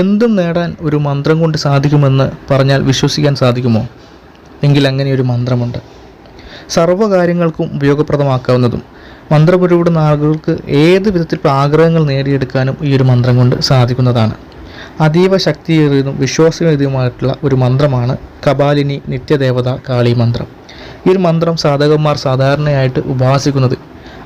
എന്തും നേടാൻ ഒരു മന്ത്രം കൊണ്ട് സാധിക്കുമെന്ന് പറഞ്ഞാൽ വിശ്വസിക്കാൻ സാധിക്കുമോ? എങ്കിൽ അങ്ങനെ ഒരു മന്ത്രമുണ്ട്. സർവകാര്യങ്ങൾക്കും ഉപയോഗപ്രദമാക്കാവുന്നതും മന്ത്രപുരവിടുന്ന ആളുകൾക്ക് ഏത് വിധത്തിൽ ആഗ്രഹങ്ങൾ നേടിയെടുക്കാനും ഈ ഒരു മന്ത്രം കൊണ്ട് സാധിക്കുന്നതാണ്. അതീവ ശക്തിയേറിയതും വിശ്വാസമേറിയതുമായിട്ടുള്ള ഒരു മന്ത്രമാണ് കപാലിനി നിത്യദേവത കാളി മന്ത്രം. ഈ ഒരു മന്ത്രം സാധകന്മാർ സാധാരണയായിട്ട് ഉപാസിക്കുന്നത്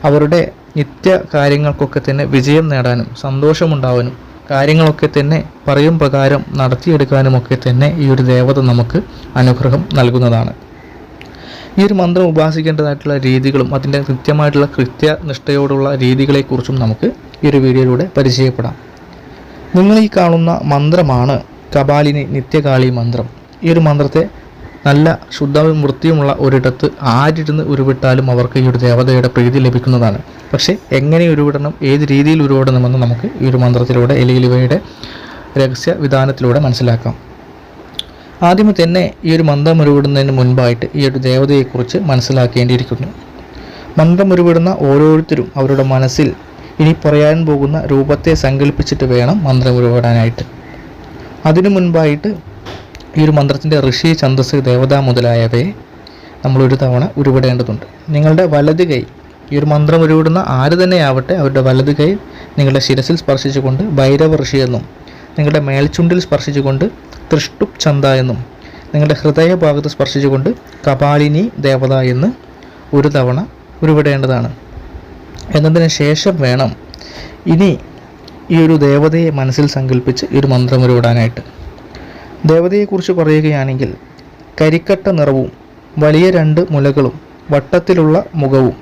അവരുടെ നിത്യ കാര്യങ്ങൾക്കൊക്കെ തന്നെ വിജയം നേടാനും സന്തോഷമുണ്ടാവാനും കാര്യങ്ങളൊക്കെ തന്നെ പറയും പ്രകാരം നടത്തിയെടുക്കാനുമൊക്കെ തന്നെ ഈ ഒരു ദേവത നമുക്ക് അനുഗ്രഹം നൽകുന്നതാണ്. ഈ ഒരു മന്ത്രം ഉപാസിക്കേണ്ടതായിട്ടുള്ള രീതികളും അതിന്റെ കൃത്യമായിട്ടുള്ള കൃത്യനിഷ്ഠയോടുള്ള രീതികളെക്കുറിച്ചും നമുക്ക് ഈ ഒരു വീഡിയോയിലൂടെ പരിചയപ്പെടാം. നിങ്ങൾ ഈ കാണുന്ന മന്ത്രമാണ് കപാലിനി നിത്യകാളി മന്ത്രം. ഈ ഒരു മന്ത്രത്തെ നല്ല ശുദ്ധവും വൃത്തിയുമുള്ള ഒരിടത്ത് ആരിരുന്ന് ഉരുവിട്ടാലും അവർക്ക് ഈ ഒരു ദേവതയുടെ പ്രീതി ലഭിക്കുന്നതാണ്. പക്ഷേ എങ്ങനെ ഉരുവിടണം ഏത് രീതിയിൽ ഉരുവിടണമെന്ന് നമുക്ക് ഈ ഒരു മന്ത്രത്തിലൂടെ എലിയിലിവയുടെ രഹസ്യ വിധാനത്തിലൂടെ മനസ്സിലാക്കാം. ആദ്യമേ തന്നെ ഈ ഒരു മന്ത്രം ഉരുവിടുന്നതിന് മുൻപായിട്ട് ഈ ഒരു ദേവതയെക്കുറിച്ച് മനസ്സിലാക്കേണ്ടിയിരിക്കുന്നു. മന്ത്രം ഉരുവിടുന്ന ഓരോരുത്തരും അവരുടെ മനസ്സിൽ ഇനി പറയാൻ പോകുന്ന രൂപത്തെ സങ്കല്പിച്ചിട്ട് വേണം മന്ത്രം ഉരുവിടാനായിട്ട്. അതിനു മുൻപായിട്ട് ഈ ഒരു മന്ത്രത്തിന്റെ ഋഷി ഛന്ദസ് ദേവത മുതലായവയെ നമ്മൾ ഒരു തവണ ഉരുവിടേണ്ടതുണ്ട്. നിങ്ങളുടെ വലത് കൈ ഈ ഒരു മന്ത്രം ഉരുവിടുന്ന ആര് തന്നെയാവട്ടെ അവരുടെ വലത് കൈ നിങ്ങളുടെ ശിരസിൽ സ്പർശിച്ചുകൊണ്ട് ഭൈരവ ഋഷി എന്നും നിങ്ങളുടെ മേൽച്ചുണ്ടിൽ സ്പർശിച്ചുകൊണ്ട് തൃഷ്ടുപ് ചന്ത എന്നും നിങ്ങളുടെ ഹൃദയഭാഗത്ത് സ്പർശിച്ചുകൊണ്ട് കപാലിനി ദേവത എന്ന് ഒരു തവണ ഉരുവിടേണ്ടതാണ്. എന്നതിന് ശേഷം വേണം ഇനി ഈ ഒരു ദേവതയെ മനസ്സിൽ സങ്കല്പിച്ച് ഈ ഒരു മന്ത്രം ഉരുവിടാനായിട്ട്. ദേവതയെക്കുറിച്ച് പറയുകയാണെങ്കിൽ കരിക്കട്ട നിറവും വലിയ രണ്ട് മുലകളും വട്ടത്തിലുള്ള മുഖവും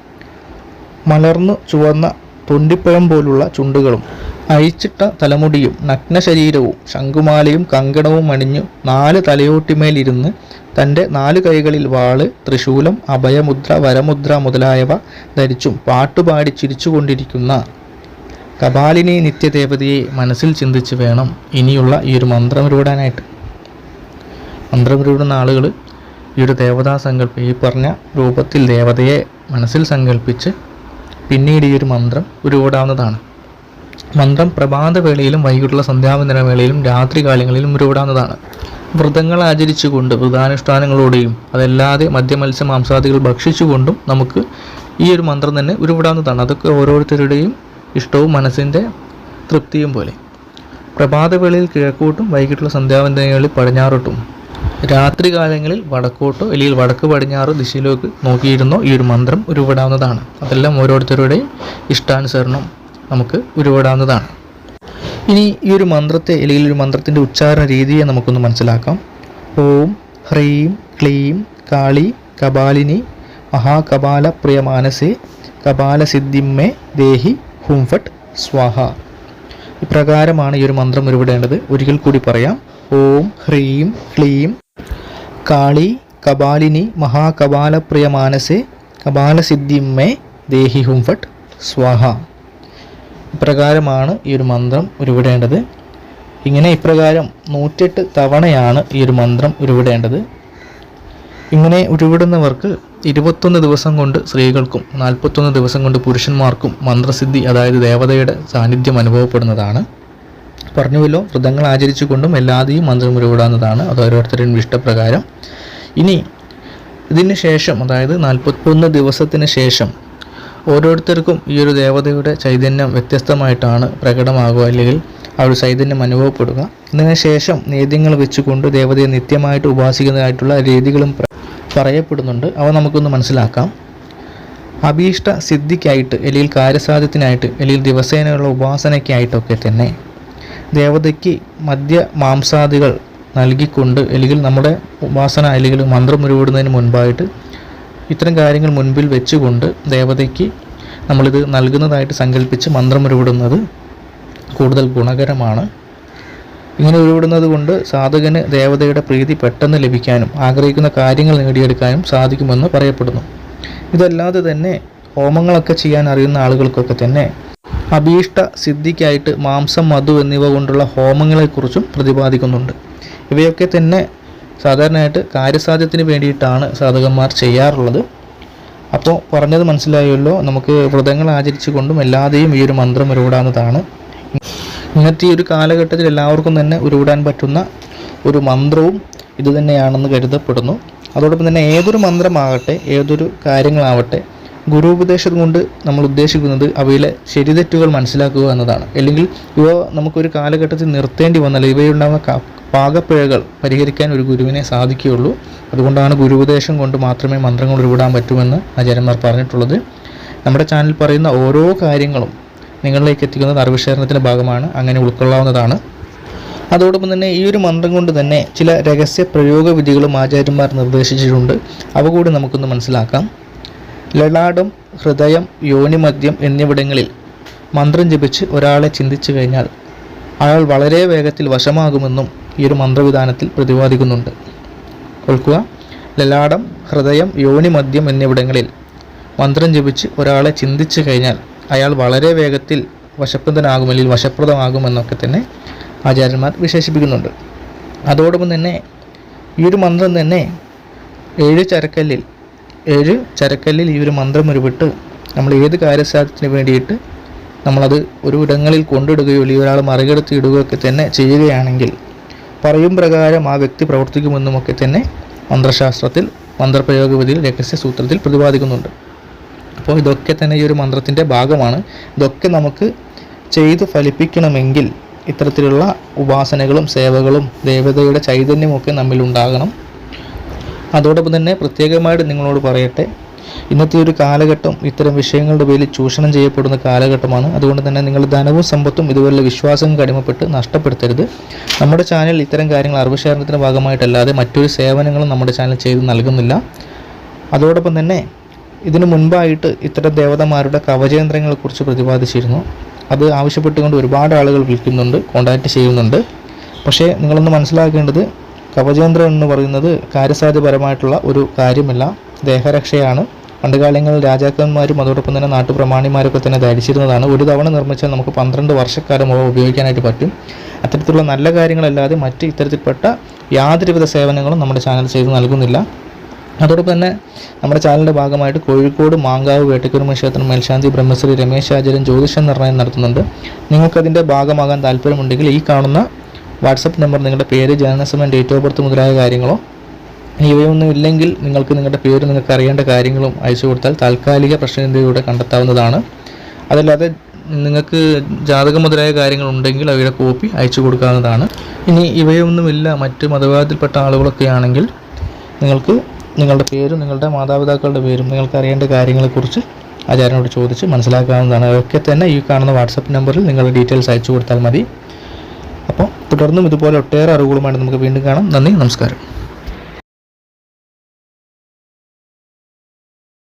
മലർന്നു ചുവന്ന തൊണ്ടിപ്പഴം പോലുള്ള ചുണ്ടുകളും അഴിച്ചിട്ട തലമുടിയും നഗ്ന ശരീരവും ശംഖുമാലയും കങ്കണവും അണിഞ്ഞു നാല് തലയോട്ടിമേലിരുന്ന് തന്റെ നാല് കൈകളിൽ വാൾ ത്രിശൂലം അഭയമുദ്ര വരമുദ്ര മുതലായവ ധരിച്ചും പാട്ടുപാടി ചിരിച്ചുകൊണ്ടിരിക്കുന്ന കപാലിനി നിത്യദേവതയെ മനസ്സിൽ ചിന്തിച്ച് വേണം ഇനിയുള്ള ഈ ഒരു മന്ത്രം ഉരുവിടാനായിട്ട് മന്ത്രം ഉരുവിടുന്ന ആളുകൾ ഈ ഒരു ദേവതാ സങ്കല്പം ഈ പറഞ്ഞ രൂപത്തിൽ ദേവതയെ മനസ്സിൽ സങ്കല്പിച്ച് പിന്നീട് ഈ ഒരു മന്ത്രം ഉരുവിടാവുന്നതാണ്. മന്ത്രം പ്രഭാതവേളയിലും വൈകിട്ടുള്ള സന്ധ്യാവന്തന വേളയിലും രാത്രി കാലങ്ങളിലും ഉരുവിടാവുന്നതാണ്. വ്രതങ്ങൾ ആചരിച്ചുകൊണ്ട് വ്രതാനുഷ്ഠാനങ്ങളോടെയും അതല്ലാതെ മദ്യമത്സ്യ മാംസാദികൾ ഭക്ഷിച്ചുകൊണ്ടും നമുക്ക് ഈ ഒരു മന്ത്രം തന്നെ ഉരുവിടാവുന്നതാണ്. അതൊക്കെ ഓരോരുത്തരുടെയും ഇഷ്ടവും മനസ്സിന്റെ തൃപ്തിയും പോലെ. പ്രഭാതവേളയിൽ കിഴക്കോട്ടും വൈകിട്ടുള്ള സന്ധ്യാവന്തനങ്ങളിൽ പടിഞ്ഞാറോട്ടും രാത്രി കാലങ്ങളിൽ വടക്കോട്ടോ അല്ലെങ്കിൽ വടക്ക് പടിഞ്ഞാറ് ദിശയിലേക്ക് നോക്കിയിരുന്നോ ഈ ഒരു മന്ത്രം ഉരുവിടാവുന്നതാണ്. അതെല്ലാം ഓരോരുത്തരുടെയും ഇഷ്ടാനുസരണം നമുക്ക് ഉരുവിടാവുന്നതാണ്. ഇനി ഈ ഒരു മന്ത്രത്തെ അല്ലെങ്കിൽ ഒരു മന്ത്രത്തിന്റെ ഉച്ചാരണ രീതിയെ നമുക്കൊന്ന് മനസ്സിലാക്കാം. ഓം ഹ്രീം ക്ലീം കാളി കപാലിനി മഹാകപാല പ്രിയമാനസേ കപാല സിദ്ധിമ്മേ ദേഹി ഹുംഫട്ട് സ്വാഹ. ഇപ്രകാരമാണ് ഈ ഒരു മന്ത്രം ഉരുവിടേണ്ടത്. ഒരിക്കൽ കൂടി പറയാം. ഓം ഹ്രീം ക്ലീം കാളി കപാലിനി മഹാകപാലപ്രിയ മാനസേ കപാലസിദ്ധിമ്മേ ദേഹി ഹുംഫട്ട് സ്വാഹ. ഇപ്രകാരമാണ് ഈ ഒരു മന്ത്രം ഉരുവിടേണ്ടത്. ഇങ്ങനെ ഇപ്രകാരം നൂറ്റെട്ട് തവണയാണ് ഈ ഒരു മന്ത്രം ഉരുവിടേണ്ടത്. ഇങ്ങനെ ഉരുവിടുന്നവർക്ക് ഇരുപത്തൊന്ന് ദിവസം കൊണ്ട് സ്ത്രീകൾക്കും നാൽപ്പത്തൊന്ന് ദിവസം കൊണ്ട് പുരുഷന്മാർക്കും മന്ത്രസിദ്ധി അതായത് ദേവതയുടെ സാന്നിധ്യം അനുഭവപ്പെടുന്നതാണ്. പറഞ്ഞുവല്ലോ വ്രതങ്ങൾ ആചരിച്ചുകൊണ്ടും എല്ലാതെയും മന്ത്രം ഉരുവിടാവുന്നതാണ്. അത് ഓരോരുത്തരുടെയും ഇഷ്ടപ്രകാരം. ഇനി ഇതിന് ശേഷം അതായത് നാൽപ്പത്തൊന്ന് ദിവസത്തിന് ശേഷം ഓരോരുത്തർക്കും ഈ ഒരു ദേവതയുടെ ചൈതന്യം വ്യത്യസ്തമായിട്ടാണ് പ്രകടമാകുക അല്ലെങ്കിൽ ആ ഒരു ചൈതന്യം അനുഭവപ്പെടുക. ഇതിന് ശേഷം നേദ്യങ്ങൾ വെച്ചുകൊണ്ട് ദേവതയെ നിത്യമായിട്ട് ഉപാസിക്കുന്നതായിട്ടുള്ള രീതികളും പറയപ്പെടുന്നുണ്ട്. അവ നമുക്കൊന്ന് മനസ്സിലാക്കാം. അഭീഷ്ട സിദ്ധിക്കായിട്ട് അല്ലെങ്കിൽ കാര്യസാധ്യത്തിനായിട്ട് അല്ലെങ്കിൽ ദിവസേനയുള്ള ഉപാസനയ്ക്കായിട്ടൊക്കെ തന്നെ ദേവതയ്ക്ക് മദ്യ മാംസാദികൾ നൽകിക്കൊണ്ട് അല്ലെങ്കിൽ നമ്മുടെ ഉപാസന അല്ലെങ്കിൽ മന്ത്രം ഉരുവിടുന്നതിന് മുൻപായിട്ട് ഇത്തരം കാര്യങ്ങൾ മുൻപിൽ വെച്ചുകൊണ്ട് ദേവതയ്ക്ക് നമ്മളിത് നൽകുന്നതായിട്ട് സങ്കല്പിച്ച് മന്ത്രം ഉരുവിടുന്നത് കൂടുതൽ ഗുണകരമാണ്. ഇങ്ങനെ ഉരുവിടുന്നത് കൊണ്ട് സാധകന് ദേവതയുടെ പ്രീതി പെട്ടെന്ന് ലഭിക്കാനും ആഗ്രഹിക്കുന്ന കാര്യങ്ങൾ നേടിയെടുക്കാനും സാധിക്കുമെന്ന് പറയപ്പെടുന്നു. ഇതല്ലാതെ തന്നെ ഹോമങ്ങളൊക്കെ ചെയ്യാൻ അറിയുന്ന ആളുകൾക്കൊക്കെ തന്നെ അഭീഷ്ട സിദ്ധിക്കായിട്ട് മാംസം മധു എന്നിവ കൊണ്ടുള്ള ഹോമങ്ങളെക്കുറിച്ചും പ്രതിപാദിക്കുന്നുണ്ട്. ഇവയൊക്കെ തന്നെ സാധാരണയായിട്ട് കാര്യസാധ്യത്തിന് വേണ്ടിയിട്ടാണ് സാധകന്മാർ ചെയ്യാറുള്ളത്. അപ്പോൾ പറഞ്ഞത് മനസ്സിലായല്ലോ നമുക്ക് വ്രതങ്ങൾ ആചരിച്ചു കൊണ്ടും എല്ലാതെയും ഈ ഒരു മന്ത്രം ഉരുവിടാവുന്നതാണ്. ഇന്നത്തെ ഈ ഒരു കാലഘട്ടത്തിൽ എല്ലാവർക്കും തന്നെ ഉരുവിടാൻ പറ്റുന്ന ഒരു മന്ത്രവും ഇതുതന്നെയാണെന്ന് കരുതപ്പെടുന്നു. അതോടൊപ്പം തന്നെ ഏതൊരു മന്ത്രമാകട്ടെ ഏതൊരു കാര്യങ്ങളാവട്ടെ ഗുരുപദേശം കൊണ്ട് നമ്മൾ ഉദ്ദേശിക്കുന്നത് അവയിലെ ശരിതെറ്റുകൾ മനസ്സിലാക്കുക എന്നതാണ്. അല്ലെങ്കിൽ ഇവ നമുക്കൊരു കാലഘട്ടത്തിൽ നിർത്തേണ്ടി വന്നാൽ ഇവയുണ്ടാകുന്ന പാകപ്പിഴകൾ പരിഹരിക്കാൻ ഒരു ഗുരുവിനെ സാധിക്കുകയുള്ളൂ. അതുകൊണ്ടാണ് ഗുരുപദേശം കൊണ്ട് മാത്രമേ മന്ത്രങ്ങൾ ഉരുവിടാൻ പറ്റുമെന്ന് ആചാര്യന്മാർ പറഞ്ഞിട്ടുള്ളത്. നമ്മുടെ ചാനൽ പറയുന്ന ഓരോ കാര്യങ്ങളും നിങ്ങളിലേക്ക് എത്തിക്കുന്നത് അറിവുശേഖരണത്തിന്റെ ഭാഗമാണ്. അങ്ങനെ ഉൾക്കൊള്ളാവുന്നതാണ്. അതോടൊപ്പം തന്നെ ഈ ഒരു മന്ത്രം കൊണ്ട് തന്നെ ചില രഹസ്യ പ്രയോഗ വിധികളും ആചാര്യന്മാർ നിർദ്ദേശിച്ചിട്ടുണ്ട്. അവ കൂടി നമുക്കൊന്ന് മനസ്സിലാക്കാം. ലലാടം ഹൃദയം യോനിമദ്യം എന്നിവിടങ്ങളിൽ മന്ത്രം ജപിച്ച് ഒരാളെ ചിന്തിച്ചു കഴിഞ്ഞാൽ അയാൾ വളരെ വേഗത്തിൽ വശമാകുമെന്നും ഈ ഒരു മന്ത്രവിധാനത്തിൽ പ്രതിപാദിക്കുന്നുണ്ട്. കേൾക്കുക ലലാടം ഹൃദയം യോനിമദ്യം എന്നിവിടങ്ങളിൽ മന്ത്രം ജപിച്ച് ഒരാളെ ചിന്തിച്ചു കഴിഞ്ഞാൽ അയാൾ വളരെ വേഗത്തിൽ വശപ്രദനാകും അല്ലെങ്കിൽ വശപ്രദമാകുമെന്നൊക്കെ തന്നെ ആചാര്യന്മാർ വിശേഷിപ്പിക്കുന്നുണ്ട്. അതോടൊപ്പം തന്നെ ഈ ഒരു മന്ത്രം തന്നെ ഏഴ് ചരക്കല്ലിൽ ഏഴ് ചരക്കല്ലിൽ ഈ ഒരു മന്ത്രം ഉരുവിട്ട് നമ്മൾ ഏത് കാര്യസാധ്യത്തിന് വേണ്ടിയിട്ട് നമ്മളത് ഒരു ഇടങ്ങളിൽ കൊണ്ടിടുകയോ അല്ലെങ്കിൽ ഒരാൾ മറികടത്തി ഇടുകയൊക്കെ തന്നെ ചെയ്യുകയാണെങ്കിൽ പറയും പ്രകാരം ആ വ്യക്തി പ്രവർത്തിക്കുമെന്നുമൊക്കെ തന്നെ മന്ത്രശാസ്ത്രത്തിൽ മന്ത്രപ്രയോഗ വിധിയിൽ രഹസ്യ സൂത്രത്തിൽ പ്രതിപാദിക്കുന്നുണ്ട്. അപ്പോൾ ഇതൊക്കെ തന്നെ ഈ ഒരു മന്ത്രത്തിന്റെ ഭാഗമാണ്. ഇതൊക്കെ നമുക്ക് ചെയ്ത് ഫലിപ്പിക്കണമെങ്കിൽ ഇത്തരത്തിലുള്ള ഉപാസനകളും സേവകളും ദേവതയുടെ ചൈതന്യമൊക്കെ നമ്മിൽ ഉണ്ടാകണം അതോടൊപ്പം തന്നെ പ്രത്യേകമായിട്ട് നിങ്ങളോട് പറയട്ടെ. ഇന്നത്തെ ഒരു കാലഘട്ടം ഇത്തരം വിഷയങ്ങളുടെ പേരിൽ ചൂഷണം ചെയ്യപ്പെടുന്ന കാലഘട്ടമാണ്. അതുകൊണ്ട് തന്നെ നിങ്ങൾ ധനവും സമ്പത്തും ഇതുപോലുള്ള വിശ്വാസവും കടിമപ്പെട്ട് നഷ്ടപ്പെടുത്തരുത്. നമ്മുടെ ചാനൽ ഇത്തരം കാര്യങ്ങൾ അറിവ് ശേഖരണത്തിന്റെ ഭാഗമായിട്ടല്ലാതെ മറ്റൊരു സേവനങ്ങളും നമ്മുടെ ചാനൽ ചെയ്ത് നൽകുന്നില്ല. അതോടൊപ്പം തന്നെ ഇതിനു മുൻപായിട്ട് ഇത്തരം ദേവതമാരുടെ കവചയന്ത്രങ്ങളെക്കുറിച്ച് പ്രതിപാദിച്ചിരുന്നു. അത് ആവശ്യപ്പെട്ടുകൊണ്ട് ഒരുപാട് ആളുകൾ വിളിക്കുന്നുണ്ട് കോണ്ടാക്ട് ചെയ്യുന്നുണ്ട്. പക്ഷേ നിങ്ങളൊന്ന് മനസ്സിലാക്കേണ്ടത് കവചയന്ത്രം എന്ന് പറയുന്നത് കാര്യസാധ്യപരമായിട്ടുള്ള ഒരു കാര്യമല്ല. ദേഹരക്ഷയാണ്. പണ്ടുകാലങ്ങളിൽ രാജാക്കന്മാരും അതോടൊപ്പം തന്നെ നാട്ടുപ്രമാണിമാരൊക്കെ തന്നെ ധരിച്ചിരുന്നതാണ്. ഒരു തവണ നിർമ്മിച്ചാൽ നമുക്ക് പന്ത്രണ്ട് വർഷക്കാലം അവ ഉപയോഗിക്കാനായിട്ട് പറ്റും. അത്തരത്തിലുള്ള നല്ല കാര്യങ്ങളല്ലാതെ മറ്റ് ഇത്തരത്തിൽപ്പെട്ട യാതൊരുവിധ സേവനങ്ങളും നമ്മുടെ ചാനൽ ചെയ്ത് നൽകുന്നില്ല. അതോടൊപ്പം തന്നെ നമ്മുടെ ചാനലിന്റെ ഭാഗമായിട്ട് കോഴിക്കോട് മാങ്കാവ് വേട്ടക്കുരുമ ക്ഷേത്രം മേൽശാന്തി ബ്രഹ്മശ്രീ രമേശ് ആചാര്യൻ ജ്യോതിഷ നിർണയം നടത്തുന്നുണ്ട്. നിങ്ങൾക്കതിന്റെ ഭാഗമാകാൻ താല്പര്യമുണ്ടെങ്കിൽ ഈ കാണുന്ന വാട്സപ്പ് നമ്പർ നിങ്ങളുടെ പേര് ജനനസമയം ഡേറ്റ് ഓഫ് ബർത്ത് മുതലായ കാര്യങ്ങളോ ഇവയൊന്നും ഇല്ലെങ്കിൽ നിങ്ങൾക്ക് നിങ്ങളുടെ പേര് നിങ്ങൾക്ക് അറിയേണ്ട കാര്യങ്ങളും അയച്ചു കൊടുത്താൽ താൽക്കാലിക പ്രശ്നത്തിലൂടെ കണ്ടെത്താവുന്നതാണ്. അതല്ലാതെ നിങ്ങൾക്ക് ജാതകം മുതലായ കാര്യങ്ങൾ ഉണ്ടെങ്കിൽ അവയുടെ കോപ്പി അയച്ചു കൊടുക്കാവുന്നതാണ്. ഇനി ഇവയൊന്നുമില്ല മറ്റ് മതവിഭാഗത്തിൽപ്പെട്ട ആളുകളൊക്കെ ആണെങ്കിൽ നിങ്ങൾക്ക് നിങ്ങളുടെ പേരും നിങ്ങളുടെ മാതാപിതാക്കളുടെ പേരും നിങ്ങൾക്ക് അറിയേണ്ട കാര്യങ്ങളെക്കുറിച്ച് ആചാരനോട് ചോദിച്ച് മനസ്സിലാക്കാവുന്നതാണ്. അതൊക്കെ തന്നെ ഈ കാണുന്ന വാട്സപ്പ് നമ്പറിൽ നിങ്ങളുടെ ഡീറ്റെയിൽസ് അയച്ചു കൊടുത്താൽ മതി. തുടർന്നും ഇതുപോലെ ഒട്ടേറെ അറിവുകളുമായിട്ട് നമുക്ക് വീണ്ടും കാണാം. നന്ദി നമസ്കാരം.